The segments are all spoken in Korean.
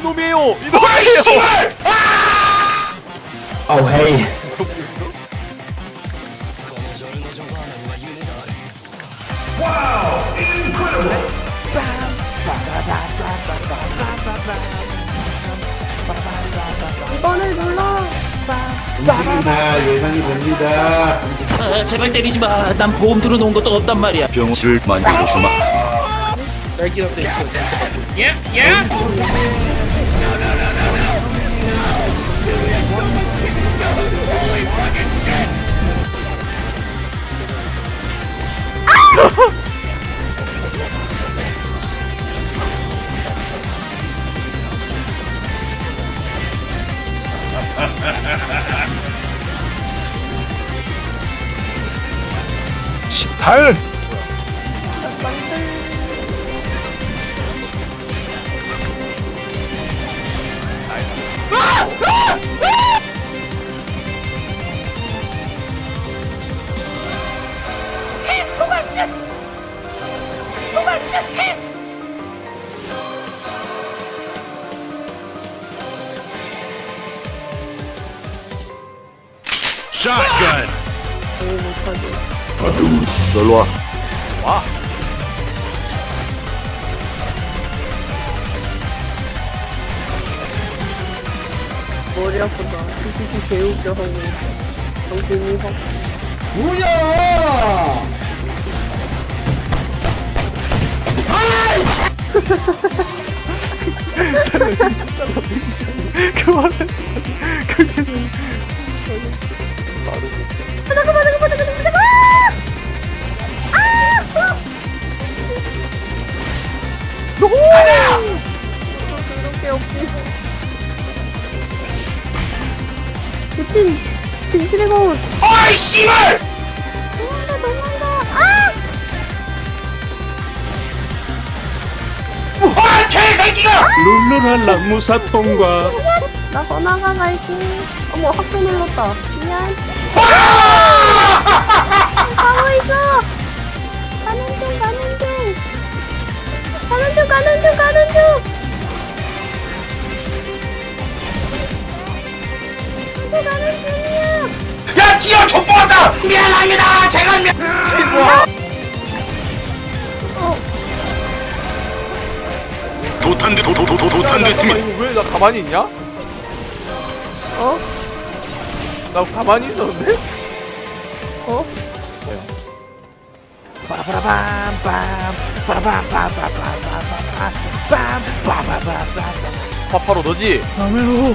이놈이에요 이놈이에요 Oh hey. 이번을 눌러. 움직인다 예상이 됩니다. 아, 제발 때리지 마. 난 보험 들어놓은 것도 없단 말이야. 병실을 만들어 주마. 18 해포관측! 포관측 해! 놀러 와. 머리 아프다. 솔직히 개웃겨 하고. 정신이 확. 그만해 그게는 미친 진실의 거울. 아이 씨발! 도망가 도망가. 아! 룰루랄라 무사 통과. 나 번화가 갈게. 어머 학교 눌렀다. 미안. 가고 있어. 가는 중 가는 중. 가는 중 가는 중 가는 중. 가고 가는 중이야. 도탄 도도도 도탄 됐습니다. 왜나 가만히 있냐? 어? 나 가만히 있었는데? 어? 파파로 너지? 아메로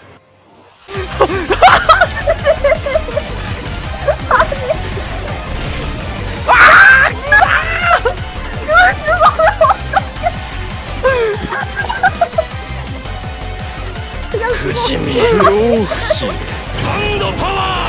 부심이 요시 강도 파워